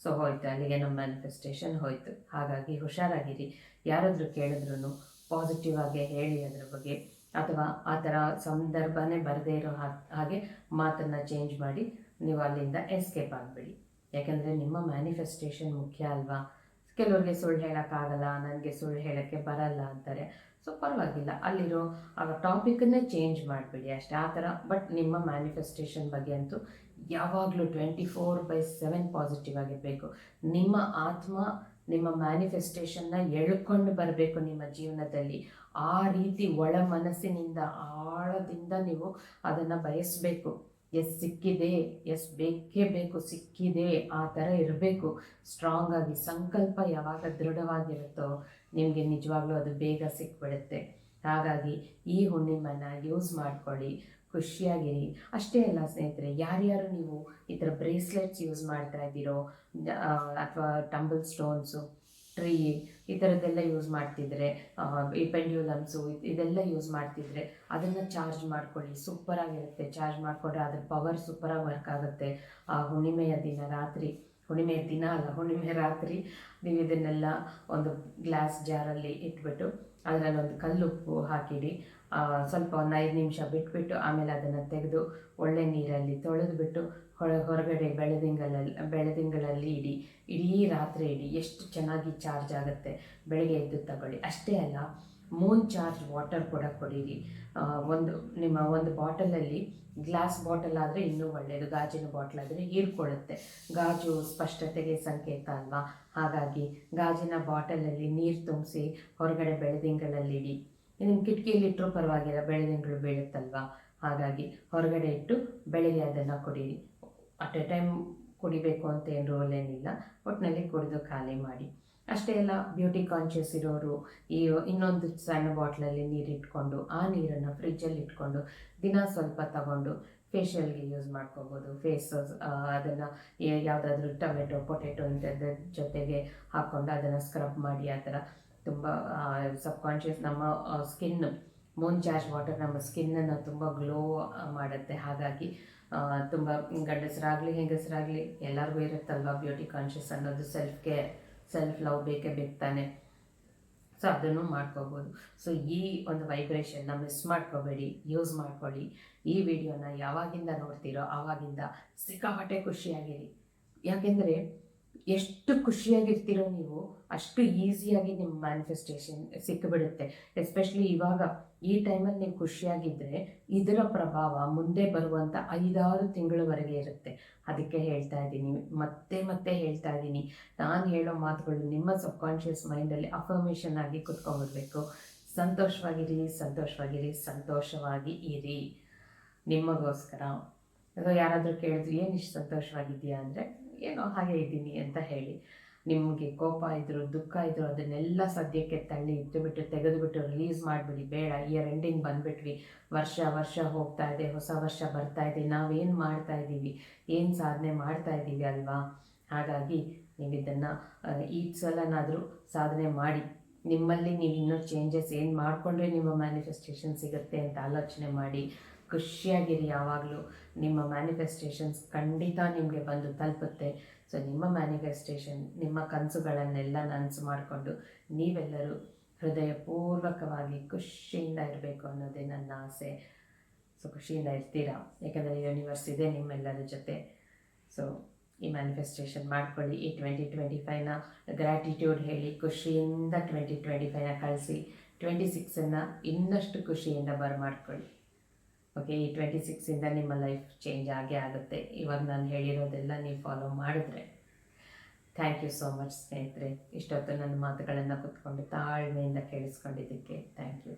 ಸೊ ಹೋಯ್ತು, ಅಲ್ಲಿಗೆ ನಮ್ಮ ಮ್ಯಾನಿಫೆಸ್ಟೇಷನ್ ಹೋಯ್ತು. ಹಾಗಾಗಿ ಹುಷಾರಾಗಿರಿ. ಯಾರಾದರೂ ಕೇಳಿದ್ರು ಪಾಸಿಟಿವ್ ಆಗಿ ಹೇಳಿ ಅದ್ರ ಬಗ್ಗೆ. ಅಥವಾ ಆ ಥರ ಸಂದರ್ಭನೇ ಬರದೇ ಇರೋ ಹಾಗೆ ಮಾತನ್ನು ಚೇಂಜ್ ಮಾಡಿ, ನೀವು ಅಲ್ಲಿಂದ ಎಸ್ಕೇಪ್ ಆಗಿಬಿಡಿ. ಯಾಕೆಂದರೆ ನಿಮ್ಮ ಮ್ಯಾನಿಫೆಸ್ಟೇಷನ್ ಮುಖ್ಯ ಅಲ್ವಾ? ಕೆಲವ್ರಿಗೆ ಸುಳ್ಳು ಹೇಳೋಕ್ಕಾಗಲ್ಲ, ನನಗೆ ಸುಳ್ಳು ಹೇಳೋಕ್ಕೆ ಬರಲ್ಲ ಅಂತಾರೆ. ಸೊ ಪರವಾಗಿಲ್ಲ. ಅಲ್ಲಿರೋ ಆ ಟಾಪಿಕನ್ನೇ ಚೇಂಜ್ ಮಾಡಿಬಿಡಿ ಅಷ್ಟೇ. ಆ ಥರ ಬಟ್ ನಿಮ್ಮ ಮ್ಯಾನಿಫೆಸ್ಟೇಷನ್ ಬಗ್ಗೆ ಅಂತೂ ಯಾವಾಗಲೂ twenty four by seven positive ಆಗಿರಬೇಕು. ನಿಮ್ಮ ಆತ್ಮ, ನಿಮ್ಮ ಮ್ಯಾನಿಫೆಸ್ಟೇಷನ್ನ ಎಳ್ಕೊಂಡು ಬರಬೇಕು ನಿಮ್ಮ ಜೀವನದಲ್ಲಿ. ಆ ರೀತಿ ಒಳ ಮನಸ್ಸಿನಿಂದ, ಆಳದಿಂದ ನೀವು ಅದನ್ನು ಬಯಸಬೇಕು. ಎಸ್ ಸಿಕ್ಕಿದೆ, ಎಸ್ ಬೇಕೇ ಬೇಕು, ಸಿಕ್ಕಿದೆ, ಆ ಥರ ಇರಬೇಕು. ಸ್ಟ್ರಾಂಗ್ ಆಗಿ, ಸಂಕಲ್ಪ ಯಾವಾಗ ದೃಢವಾಗಿರುತ್ತೋ ನಿಮಗೆ ನಿಜವಾಗ್ಲೂ ಅದು ಬೇಗ ಸಿಕ್ಬಿಡುತ್ತೆ. ಹಾಗಾಗಿ ಈ ಹುಣ್ಣಿಮೆನ ಯೂಸ್ ಮಾಡ್ಕೊಳ್ಳಿ, ಖುಷಿಯಾಗಿರಿ. ಅಷ್ಟೇ ಅಲ್ಲ ಸ್ನೇಹಿತರೆ, ಯಾರ್ಯಾರು ನೀವು ಈ ಥರ ಬ್ರೇಸ್ಲೆಟ್ಸ್ ಯೂಸ್ ಮಾಡ್ತಾ ಇದ್ದೀರೋ ಅಥವಾ ಟಂಬಲ್ ಸ್ಟೋನ್ಸು ಟ್ರೀ ಈ ಥರದ್ದೆಲ್ಲ ಯೂಸ್ ಮಾಡ್ತಿದ್ರೆ ಈ ಪೆಂಡ್ಯೂಲಮ್ಸು ಇದೆಲ್ಲ ಯೂಸ್ ಮಾಡ್ತಿದ್ರೆ ಅದನ್ನು ಚಾರ್ಜ್ ಮಾಡ್ಕೊಳ್ಳಿ. ಸೂಪರಾಗಿರುತ್ತೆ ಚಾರ್ಜ್ ಮಾಡಿಕೊಂಡ್ರೆ ಅದ್ರ ಪವರ್ ಸೂಪರಾಗಿ ವರ್ಕ್ ಆಗುತ್ತೆ. ಆ, ಹುಣ್ಣಿಮೆಯ ದಿನ ರಾತ್ರಿ, ಹುಣ್ಣಿಮೆಯ ದಿನ ಅಲ್ಲ ಹುಣ್ಣಿಮೆ ರಾತ್ರಿ ನೀವು ಇದನ್ನೆಲ್ಲ ಒಂದು ಗ್ಲಾಸ್ ಜಾರಲ್ಲಿ ಇಟ್ಬಿಟ್ಟು ಅದರಲ್ಲಿ ಒಂದು ಕಲ್ಲುಪ್ಪು ಹಾಕಿಡಿ. ಸ್ವಲ್ಪ ಒಂದು ಐದು ನಿಮಿಷ ಬಿಟ್ಬಿಟ್ಟು ಆಮೇಲೆ ಅದನ್ನು ತೆಗೆದು ಒಳ್ಳೆ ನೀರಲ್ಲಿ ತೊಳೆದುಬಿಟ್ಟು ಹೊರಗಡೆ ಬೆಳದಿಂಗಳಲ್ಲಿ ಬೆಳದಿಂಗಳಲ್ಲಿ ಇಡಿ, ಇಡೀ ರಾತ್ರಿ ಇಡಿ, ಎಷ್ಟು ಚೆನ್ನಾಗಿ ಚಾರ್ಜ್ ಆಗುತ್ತೆ. ಬೆಳಗ್ಗೆ ಎದ್ದು ತಗೊಳ್ಳಿ. ಅಷ್ಟೇ ಅಲ್ಲ, ಮೂನ್ ಚಾರ್ಜ್ ವಾಟರ್ ಕೂಡ ಕೊಡಿರಿ. ಒಂದು, ನಿಮ್ಮ ಒಂದು ಬಾಟಲಲ್ಲಿ ಗ್ಲಾಸ್ ಬಾಟಲ್ ಆದರೆ ಇನ್ನೂ ಒಳ್ಳೆಯದು ಗಾಜಿನ ಬಾಟಲ್ ಆದರೆ ಹೀರ್ಕೊಳ್ಳುತ್ತೆ. ಗಾಜು ಸ್ಪಷ್ಟತೆಗೆ ಸಂಕೇತ ಅಲ್ವಾ? ಹಾಗಾಗಿ ಗಾಜಿನ ಬಾಟಲಲ್ಲಿ ನೀರು ತುಂಬಿಸಿ ಹೊರಗಡೆ ಬೆಳೆದಿಂಗಳಲ್ಲಿ ಇಡಿ. ನಿಮ್ಮ ಕಿಟಕಿಯಲ್ಲಿ ಇಟ್ಟರೂ ಪರವಾಗಿಲ್ಲ, ಬೆಳೆದಿಂಗಳು ಬೀಳುತ್ತಲ್ವಾ? ಹಾಗಾಗಿ ಹೊರಗಡೆ ಇಟ್ಟು ಬೆಳಗ್ಗೆ ಅದನ್ನು ಕುಡೀರಿ. ಅಟ್ ಎ ಟೈಮ್ ಕುಡಿಬೇಕು ಅಂತ ಏನು ರೋಲ್ ಏನಿಲ್ಲ. ಒಟ್ಟಿನಲ್ಲಿ ಕುಡಿದು ಖಾಲಿ ಮಾಡಿ. ಅಷ್ಟೇ ಅಲ್ಲ ಬ್ಯೂಟಿ ಕಾನ್ಷಿಯಸ್ ಇರೋರು, ಈ ಇನ್ನೊಂದು ಸಣ್ಣ ಬಾಟ್ಲಲ್ಲಿ ನೀರು ಇಟ್ಕೊಂಡು ಆ ನೀರನ್ನು ಫ್ರಿಜ್ಜಲ್ಲಿ ಇಟ್ಕೊಂಡು ದಿನ ಸ್ವಲ್ಪ ತಗೊಂಡು ಫೇಶಿಯಲ್ಗೆ ಯೂಸ್ ಮಾಡ್ಕೋಬೋದು. ಫೇಸ್ ಅದನ್ನು ಯಾವುದಾದ್ರೂ ಟೊಮೆಟೊ ಪೊಟೆಟೊ ಇಂಥದ್ದು ಜೊತೆಗೆ ಹಾಕ್ಕೊಂಡು ಅದನ್ನು ಸ್ಕ್ರಬ್ ಮಾಡಿ, ಆ ಥರ. ತುಂಬ ಸಬ್ಕಾನ್ಷಿಯಸ್ ನಮ್ಮ ಸ್ಕಿನ್ ಮೂನ್ ಚಾರ್ಜ್ ವಾಟರ್ ನಮ್ಮ ಸ್ಕಿನ್ನನ್ನು ತುಂಬ ಗ್ಲೋ ಮಾಡುತ್ತೆ. ಹಾಗಾಗಿ ತುಂಬ ಗಂಡಸರಾಗಲಿ, ಹೆಂಗಸರಾಗಲಿ ಎಲ್ಲರಿಗೂ ಇರುತ್ತಲ್ವ ಬ್ಯೂಟಿ ಕಾನ್ಷಿಯಸ್ ಅನ್ನೋದು? ಸೆಲ್ಫ್ ಕೇರ್ ಸೆಲ್ಫ್ ಲವ್ ಬೇಕೇ ಬೇಕಾನೆ ಸೊ, ಅದನ್ನು ಮಾಡ್ಕೋಬೋದು. ಸೊ, ಈ ಒಂದು ವೈಬ್ರೇಷನ್ನ ಮಿಸ್ ಮಾಡ್ಕೋಬೇಡಿ. ಯೂಸ್ ಮಾಡ್ಕೊಳ್ಳಿ. ಈ ವಿಡಿಯೋನ ಯಾವಾಗಿಂದ ನೋಡ್ತೀರೋ, ಆವಾಗಿಂದ ಸಿಕ್ಕಾಪಟ್ಟೆ ಖುಷಿಯಾಗಿರಿ. ಯಾಕೆಂದರೆ ಎಷ್ಟು ಖುಷಿಯಾಗಿರ್ತೀರೋ ನೀವು, ಅಷ್ಟು ಈಸಿಯಾಗಿ ನಿಮ್ಮ ಮ್ಯಾನಿಫೆಸ್ಟೇಷನ್ ಸಿಕ್ಕಿಬಿಡುತ್ತೆ. ಎಸ್ಪೆಷಲಿ ಇವಾಗ, ಈ ಟೈಮಲ್ಲಿ ನೀವು ಖುಷಿಯಾಗಿದ್ದರೆ ಇದರ ಪ್ರಭಾವ ಮುಂದೆ ಬರುವಂಥ ಐದಾರು ತಿಂಗಳವರೆಗೆ ಇರುತ್ತೆ. ಅದಕ್ಕೆ ಹೇಳ್ತಾ ಇದ್ದೀನಿ. ಮತ್ತೆ ಮತ್ತೆ ಹೇಳ್ತಾ ಇದ್ದೀನಿ. ನಾನು ಹೇಳೋ ಮಾತುಗಳು ನಿಮ್ಮ ಸಬ್ಕಾನ್ಷಿಯಸ್ ಮೈಂಡಲ್ಲಿ ಅಫರ್ಮೇಷನ್ ಆಗಿ ಕುತ್ಕೊಂಡ್ಬಿಡ್ಬೇಕು. ಸಂತೋಷವಾಗಿರಿ ಸಂತೋಷವಾಗಿರಿ, ಸಂತೋಷವಾಗಿ ಇರಿ. ನಿಮಗೋಸ್ಕರ. ಯಾರಾದರೂ ಕೇಳಿದ್ರು, ಏನು ಇಷ್ಟು ಸಂತೋಷವಾಗಿದೆಯಾ ಅಂದರೆ ಏನೋ ಹಾಗೆ ಇದ್ದೀನಿ ಅಂತ ಹೇಳಿ ನಿಮಗೆ ಕೋಪ ಇದ್ರು, ದುಃಖ ಇದ್ರು, ಅದನ್ನೆಲ್ಲ ಸದ್ಯಕ್ಕೆ ತಳ್ಳಿ ಇಟ್ಟುಬಿಟ್ಟು ತೆಗೆದುಬಿಟ್ಟು ರಿಲೀಸ್ ಮಾಡಿಬಿಡಿ, ಬೇಡ ಇಯರ್ ಎಂಡಿಂಗ್ ಬಂದುಬಿಟ್ವಿ. ವರ್ಷ ವರ್ಷ ಹೋಗ್ತಾ ಇದೆ, ಹೊಸ ವರ್ಷ ಬರ್ತಾ ಇದೆ, ನಾವೇನು ಮಾಡ್ತಾ ಇದ್ದೀವಿ ಏನು ಸಾಧನೆ ಮಾಡ್ತಾ ಇದ್ದೀವಿ ಅಲ್ವಾ? ಹಾಗಾಗಿ ನೀವು ಇದನ್ನು ಈ ಸಲನಾದರೂ ಸಾಧನೆ ಮಾಡಿ. ನಿಮ್ಮಲ್ಲಿ ನೀವು ಇನ್ನೂ ಚೇಂಜಸ್ ಏನು ಮಾಡಿಕೊಂಡ್ರೆ ನಿಮ್ಮ ಮ್ಯಾನಿಫೆಸ್ಟೇಷನ್ ಸಿಗುತ್ತೆ ಅಂತ ಆಲೋಚನೆ ಮಾಡಿ. ಖುಷಿಯಾಗಿರಿ ಯಾವಾಗಲೂ. ನಿಮ್ಮ ಮ್ಯಾನಿಫೆಸ್ಟೇಷನ್ಸ್ ಖಂಡಿತ ನಿಮಗೆ ಬಂದು ತಲುಪುತ್ತೆ. ಸೊ ನಿಮ್ಮ ಮ್ಯಾನಿಫೆಸ್ಟೇಷನ್ ನಿಮ್ಮ ಕನಸುಗಳನ್ನೆಲ್ಲ ನನಸು ಮಾಡಿಕೊಂಡು ನೀವೆಲ್ಲರೂ ಹೃದಯಪೂರ್ವಕವಾಗಿ ಖುಷಿಯಿಂದ ಇರಬೇಕು ಅನ್ನೋದೇ ನನ್ನ ಆಸೆ. ಸೊ ಖುಷಿಯಿಂದ ಇರ್ತೀರಾ? ಯಾಕಂದರೆ ಯೂನಿವರ್ಸ್ ಇದೆ ನಿಮ್ಮೆಲ್ಲರ ಜೊತೆ. ಸೊ ಈ ಮ್ಯಾನಿಫೆಸ್ಟೇಷನ್ ಮಾಡ್ಕೊಳ್ಳಿ. ಈ ಟ್ವೆಂಟಿ ಟ್ವೆಂಟಿ ಫೈವ್ನ ಗ್ರ್ಯಾಟಿಟ್ಯೂಡ್ ಹೇಳಿ, ಖುಷಿಯಿಂದ ಟ್ವೆಂಟಿ ಟ್ವೆಂಟಿ ಫೈವ್ನ ಕಳಿಸಿ. ಟ್ವೆಂಟಿ ಸಿಕ್ಸನ್ನು ಇನ್ನಷ್ಟು ಖುಷಿಯಿಂದ ಬರಮಾಡ್ಕೊಳ್ಳಿ. ಓಕೆ ಈ ಟ್ವೆಂಟಿ ಸಿಕ್ಸಿಂದ ನಿಮ್ಮ ಲೈಫ್ ಚೇಂಜ್ ಆಗೇ ಆಗುತ್ತೆ. ಇವಾಗ ನಾನು ಹೇಳಿರೋದೆಲ್ಲ ನೀವು ಫಾಲೋ ಮಾಡಿದ್ರೆ. ಥ್ಯಾಂಕ್ ಯು ಸೋ ಮಚ್ ಸ್ನೇಹಿತರೆ. ಇಷ್ಟೊತ್ತು ನನ್ನ ಮಾತುಗಳನ್ನು ಕುತ್ಕೊಂಡು ತಾಳ್ಮೆಯಿಂದ ಕೇಳಿಸ್ಕೊಂಡಿದ್ದಕ್ಕೆ ಥ್ಯಾಂಕ್ ಯು